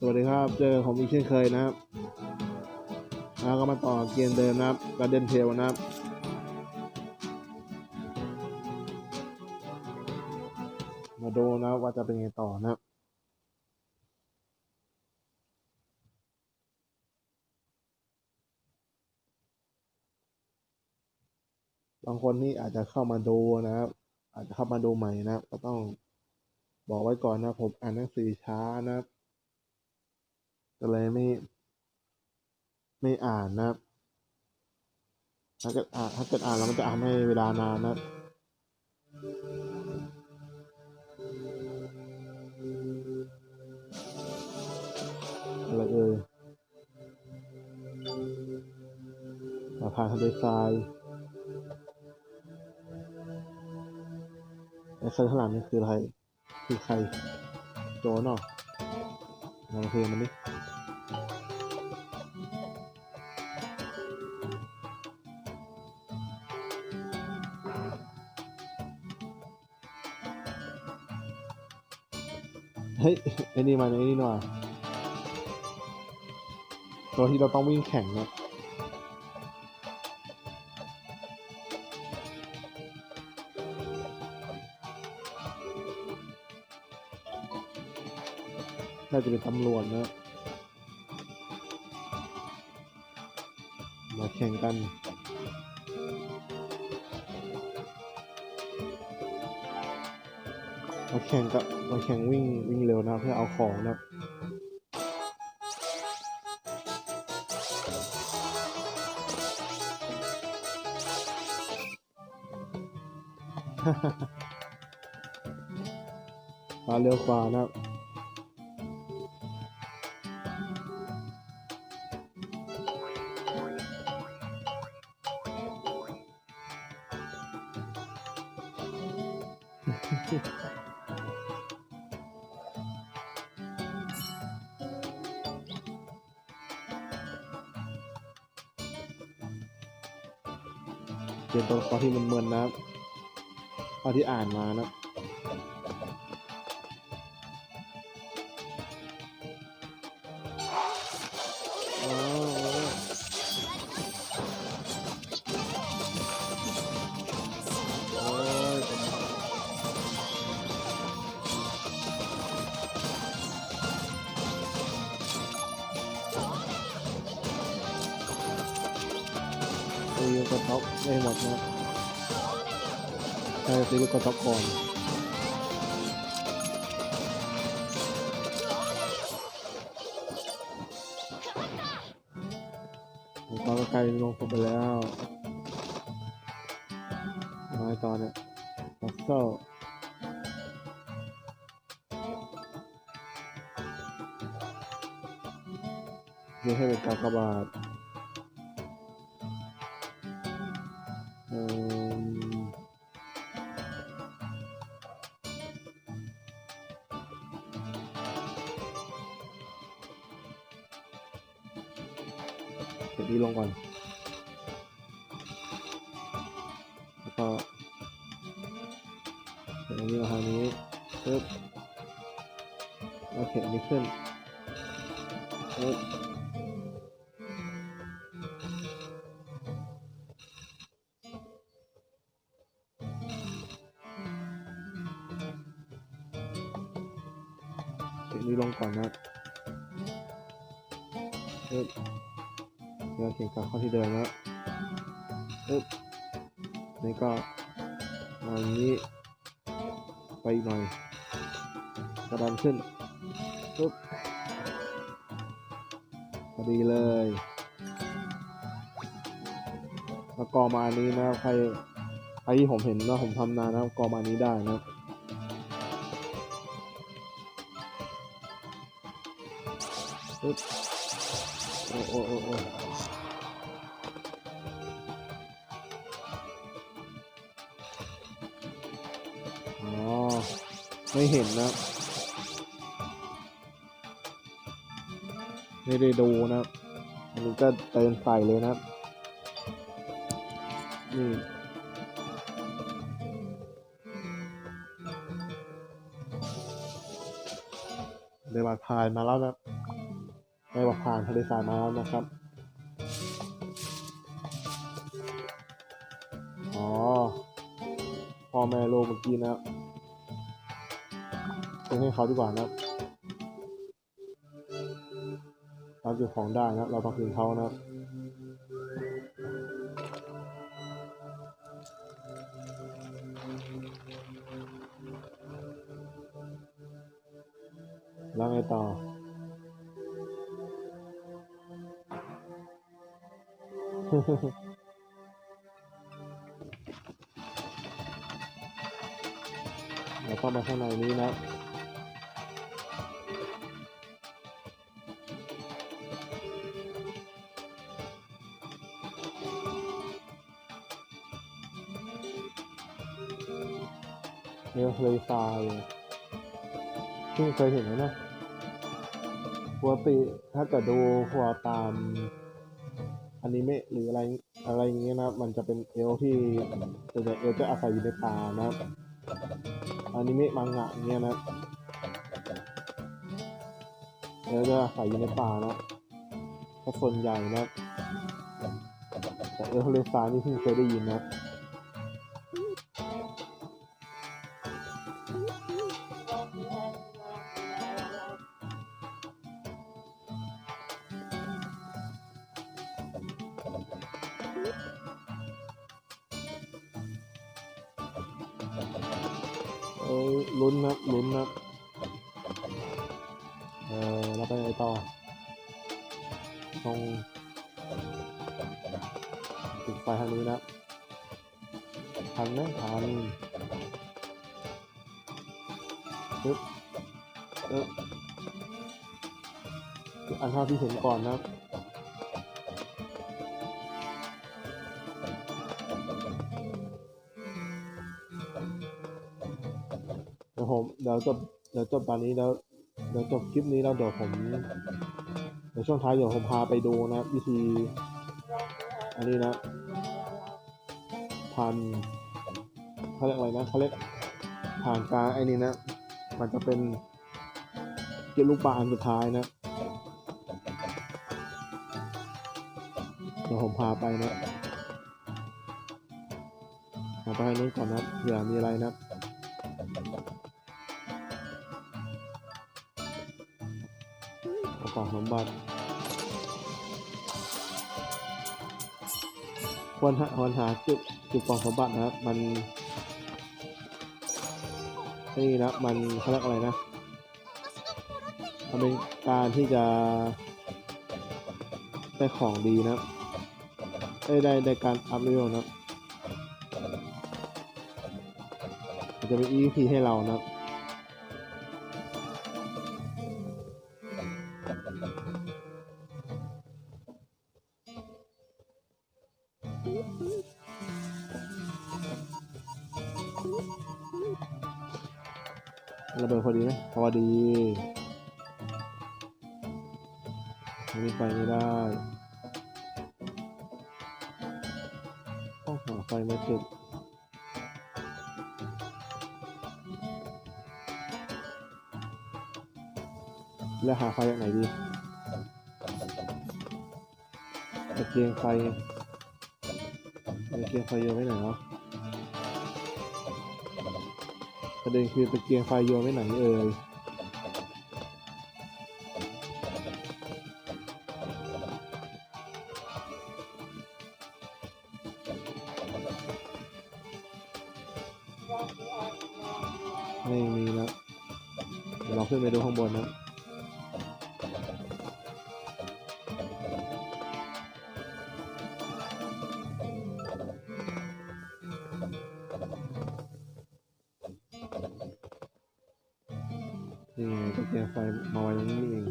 สวัสดีครับ เจอผมอีกเช่นเคยนะครับแล้วก็มาต่อเกมเดิมนะครับก a เดนเทลนะครับมาดูนะว่าจะเป็นไงต่อนะครับบางคนนี่อาจจะเข้ามาดูนะครับ อาจจะเข้ามาดูใหม่นะครับ ก็ต้องบอกไว้ก่อนนะผมอ่านหนังสือช้านะครับ ก็เลยไม่ ไม่อ่านนะครับ ถ้าเกิดอ่านถ้าเกิดอ่านแล้วมันจะอ่านให้เวลานานนะอะไรเอ่ยสะพานทะเลทรายไอ้คนข้างหลังนี่คืออะไร คือใคร โจนเหรอลองเพลงมันดิ ฮ้ยไอ้นี่มาไอ้นี่หน่อยตัวที่เราต้องวิ่งแข่งนะน่าจะเป็นตำรวจนะมาแข่งกัน มาแข่งกับมาแข่งวิ่งวิ่งเร็วนะเพื่อเอาของนะมาเร็วกว่านะครับ เขียนตัวตอนที่มันเมินนะครับตอนที่อ่านมานะอ๋อโอ้ยตีลูกระท็อปไม่หมดนะ ใช่ตีลูกกระท็อปก่อนผมก็ใกล้ลงผมไปแล้วน้อยตอนเนี่ยพัซเซิลนี่ให้เป็นกากบาทเอิ่ม นี้ลงก่อน แล้วก็เขียนอันนี้มาทางนี้ปึ๊บแล้วเขียนอันนี้ขึ้นปึ๊บเขียนนี้ลงก่อนนะปึ๊บ แล้วเขียนกลับเข้าที่เดิมแล้วปึ๊บนี่ก็มาอย่างนี้ไปอีกหน่อยกระดานขึ้นปุ๊บพอดีเลยแล้วกอมาอันนี้นะครับใครใครที่ผมเห็นว่าผมทำนานนะครับกอมาอันนี้ได้นะปุ๊บโอ้โอ้โอ้ อ๋อ ไม่เห็นนะไม่ได้ดูนะอันนี้ก็เตินใส่เลยนะนี่เดบาพายมาแล้วนะไม่ว่าผ่านทะเลทรายมาแล้วนะครับ อ๋อพ่อแม่ลูกเมื่อกี้นะครับ เป็นให้เขาดีกว่านะครับเราเก็บของได้นะครับ เราต้องคืนเขานะครับแล้วไงต่อเราต้องมาข้างในนี้นะ ทะเลทรายเพิ่งเคยเห็นนะนะปกติถ้าเกิดดูหัวตามอนิเมะหรืออะไรอะไรอย่างเงี้ยนะมันจะเป็นเอลที่ส่วนใหญ่เอลจะอาศัยอยู่ในป่านะครับอนิเมะมังงะอย่างเงี้ยนะเอลจะอาศัยอยู่ในป่านะก็ส่วนใหญ่นะแต่เอลทะเลทรายนี่เพิ่งเคยได้ยินนะ เอ้ยลุ้นนะลุ้นนะเออเราไปไหนต่อตรงติดไฟทางนี้นะทันไหมทันปึ๊บเอ๊ะอันท่าที่เห็นก่อนนะ ผมเดี๋ยวจบเดี๋ยวจบตอนนี้แล้วเดี๋ยวจบคลิปนี้แล้วเดี๋ยวผมเดี๋ยวช่วงท้ายเดี๋ยวผมพาไปดูนะวิธี อันนี้นะพันเขาเรียกอะไรนะเขาเรียกผ่านการไอ้นี่นะ มันจะเป็นเกล็ดลูกปลาอันสุดท้ายนะเดี๋ยวผมพาไปนะผมไปนู้นก่อนนะเผื่อมีอะไรนะ กล่องสมบัติ ควรหาควรหาจุดจุดกล่องสมบัตินะครับ มันนี่นะมันเขาเรียกอะไรนะ มันเป็นการที่จะได้ของดีนะได้ได้ได้การอัพเลเวลนะมันจะเป็น EP ให้เรานะครับ แล้วหาไฟจากไหนดีตะเกียงไฟตะเกียงไฟโยนไว้ไหนวะประเด็นคือตะเกียงไฟโยนไว้ไหนเอ่ย นี่ไงตะเกียงไฟมาไว้ตรงนี้นี่เอง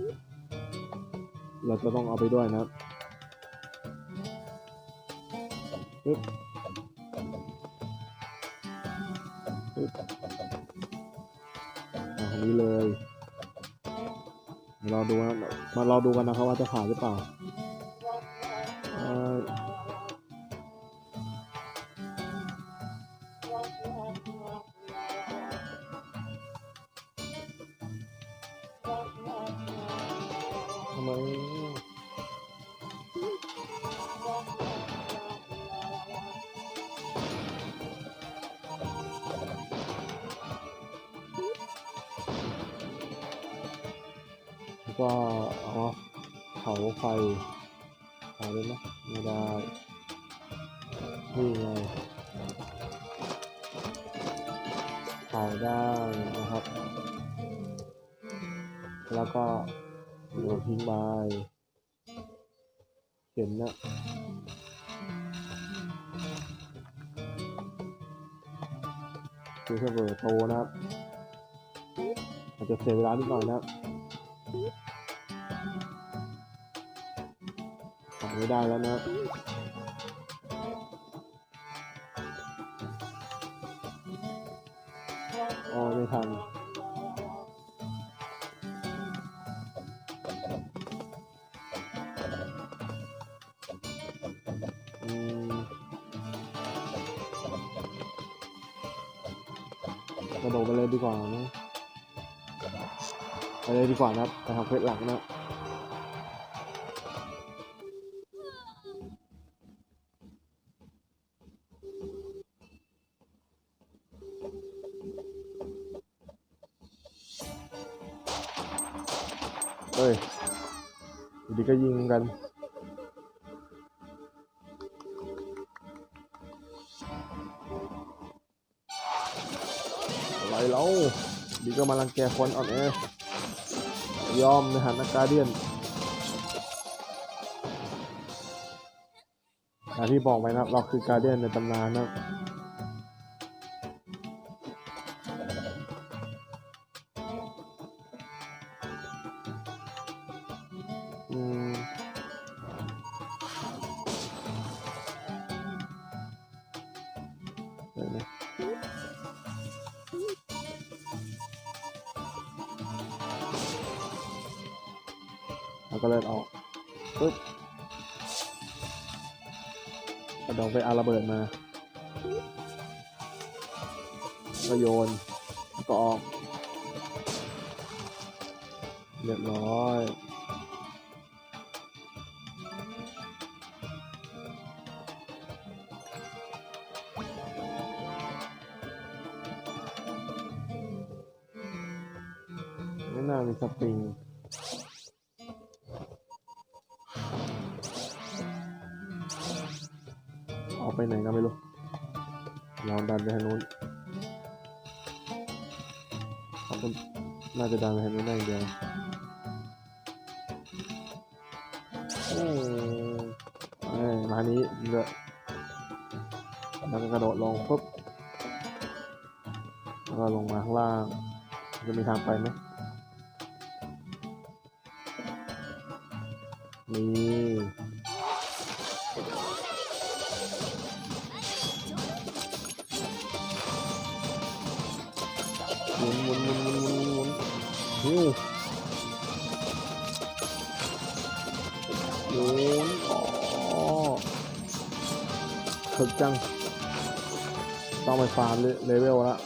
เราจะต้องเอาไปด้วยนะครับปึ๊บปึ๊บมาทางนี้เลย เราดูนะมาเราดูกันนะครับว่าจะผ่านหรือเปล่า ไมไหมก็อ๋อเผาไฟเผาได้ไหมไม่ได้นี่ไงเผาได้นะครับ แล้วก็ โยนทิ้งไปเห็นนะคือเสมอโตนะครับอาจจะเสียเวลานิดหน่อยนะครับทำไม่ได้แล้วนะอ๋อไม่ทัน เลยดีกว่านะครับไปทำเควสหลักนะเฮ้ยดีก็ยิงกันอะไรเราดีก็มารังแกคนอ่อนแอ ยอมในฐานะการเดียนอย่างที่บอกไปนะครับ เราคือการเดียนในตำนานนะครับอืม แล้วก็เลื่อนออกปึ๊บกระดองไปอาระเบิดมาก็โยนก็ออกเรียบร้อยไม่น่ามีสปริง ไปไหนก็ไม่รู้เราดันไปทางนู้นเขาก็น่าจะดันไปทางนู้นได้อย่างเดียวโอ้เอ้ยมานี้เยอะแล้วก็กระโดดลงปุ๊บแล้วก็ลงมาข้างล่าง จะมีทางไปไหมมี หมุนหมุนหมุนหมุนหมุนหมุนหิวหมุนอ๋อถึกจัง ต้องไปฟาร์มเลเวลละ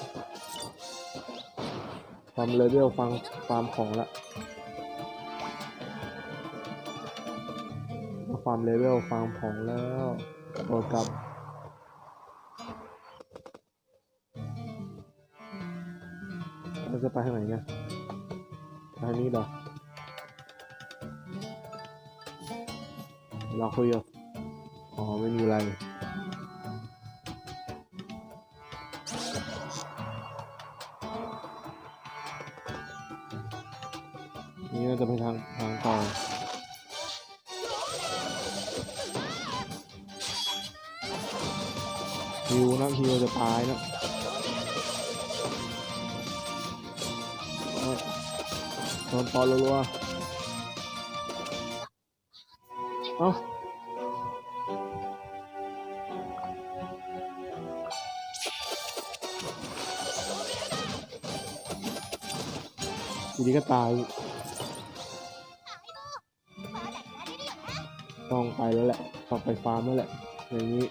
ฟาร์มเลเวลฟังฟาร์มของละฟาร์มเลเวลฟาร์มของแล้วโดดกลับ จะไปทางไหนเนี่ยทางนี้เหรอเราคุยกับอ๋อไม่มีอะไรนี่น่าจะไปทางทางต่อฮิวนะฮิวจะตายนะ ตอนรัวๆเอาทีนี้ก็ตาย ต้องไปแล้วแหละ ต้องไปฟาร์มแล้วแหละ อย่างนี้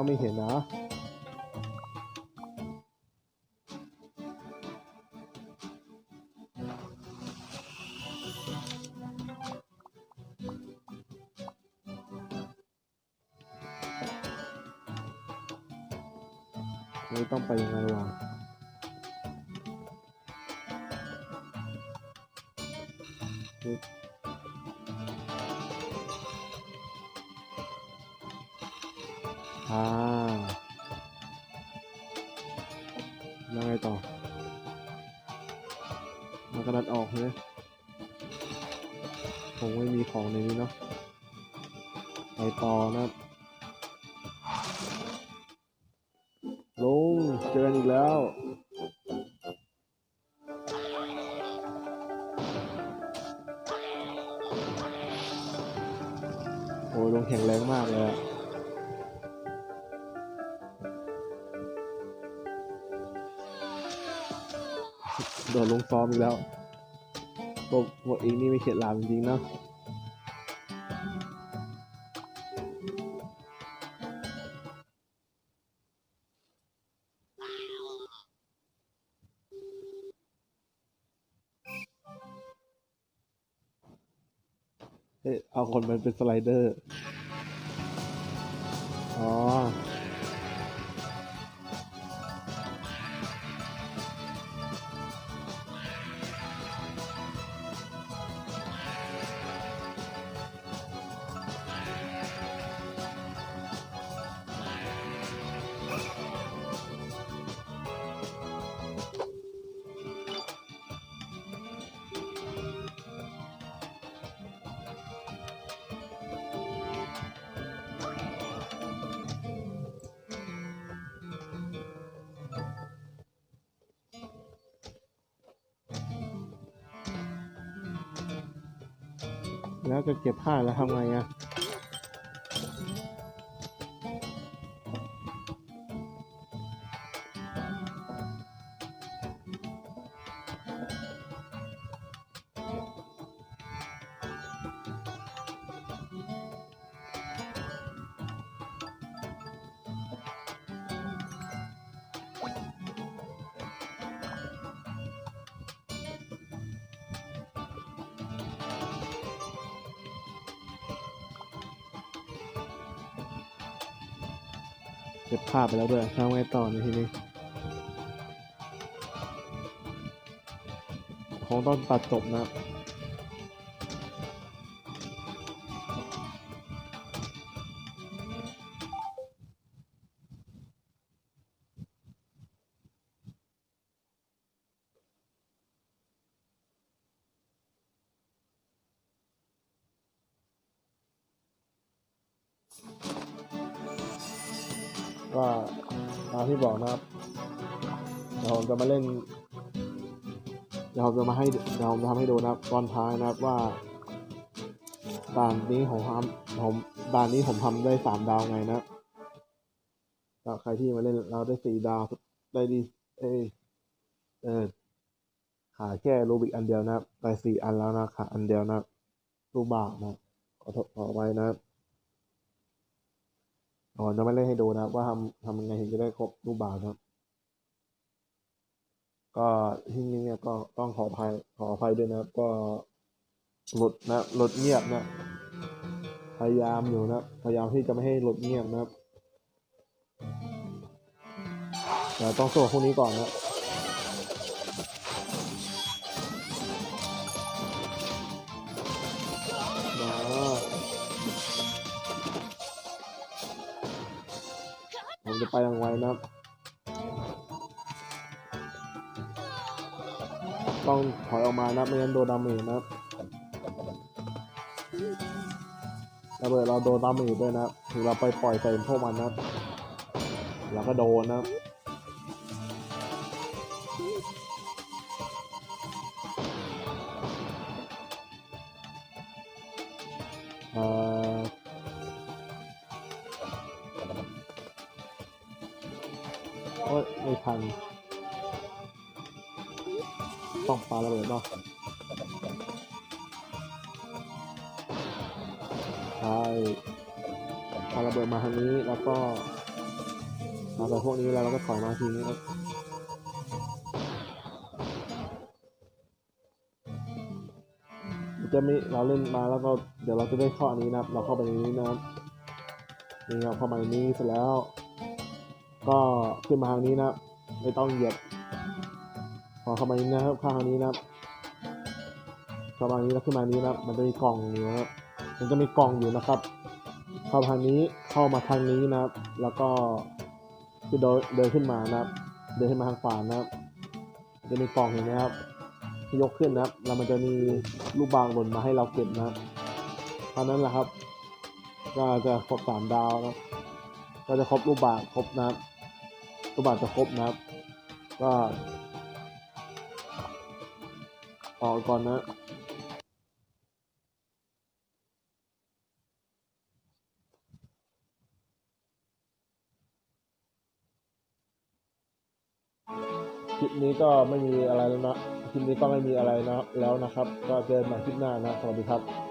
ก็ไม่เห็นนะไม่ต้องไปยังไงวะปึ๊ อ่าแล้วไงต่อมันกระดันออกใช่ไหมผมไม่มีของในนี้เนาะไปต่อนะครับลุงเจอกันอีกแล้ว โอ้ยลุงแข็งแรงมากเลยอะ โดนลงซ้อมอีกแล้วพวกพวกเองนี่ไม่เข็ดหลาบจริงๆเนอะเอ้ยเอาคนมันเป็นสไลเดอร์ แล้วจะเก็บผ้าแล้วทำไงอะ เก็บภาพไปแล้วด้วยทำไงต่อในทีนี้คงต้องตัดจบนะ ก็ตามที่บอกนะครับเดี๋ยวผมจะมาเล่นเดี๋ยวผมจะมาให้เดี๋ยวผมจะทำให้ดูนะครับตอนท้ายนะครับว่าด่านนี้ผมทำผมด่านนี้ผมทำได้สามดาวไงนะครับใครที่มาเล่นเราได้สี่ดาวได้ดีเอเออขาแค่รูบิกอันเดียวนะครับไปสี่อันแล้วนะขาอันเดียวนะรูบากนะขอโทษขอไว้นะครับ อ๋อจะไม่เล่นให้ดูนะครับ ว่าทำทำยังไงถึงจะได้ครบรูปบาทครับ ก็ที่นี้เนี่ยก็ต้องขออภัยขออภัยด้วยนะครับ ก็หลุดนะหลุดเงียบนะ พยายามอยู่นะพยายามที่จะไม่ให้หลุดเงียบนะครับแต่ต้องสู้พวกนี้ก่อนนะ จะไปทางไวนะครับ ต้องถอยออกมานะไม่งั้นโดนดาเมจนะครับระเบิดเราโดนดาเมจด้วยนะถึงเราไปปล่อยใส่พวกมันนะเราก็โดนนะ ช่ไปาระเบิดมาทางนี้แล้วก็มาไปพวกนี้แล้วเราก็ถอยมาทีนี้ครับจะมีเราเล่นมาแล้วก็เดี๋ยวเราจะได้ข้อนี้นะครับ เราเข้าไปในนี้นะครับนี่ครับเข้ามาในนี้เสร็จแล้ว ก็ขึ้นมาทางนี้นะครับ ไม่ต้องเหยียบพอเข้ามานี้นะครับข้าทางนี้นะครับเข้ามานี้แล้วขึ้นมานี้นะครับ มันจะมีกล่องอยู่นะครับ มันจะมีกล่องอยู่นะครับ เข้าทางนี้เข้ามาทางนี้นะครับ แล้วก็คือเดินเดินขึ้นมานะครับ เดินขึ้นมาทางขวานะครับ จะมีกล่องเห็นไหมครับยกขึ้นนะครับ แล้วมันจะมีลูกบางหล่นมาให้เราเก็บนะครับเท่านั้นแหละครับ ก็จะครบสามดาวนะก็จะครบรูปบางครบนะครับรูปบางจะครบนะครับ ก็ออกก่อนนะ ก็ไม่มีอะไรแล้วนะคลิปนี้ก็ไม่มีอะไรนะแล้วนะครับ ก็เจอกันใหม่คลิปหน้านะสวัสดีครับ